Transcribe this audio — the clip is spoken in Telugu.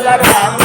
రామ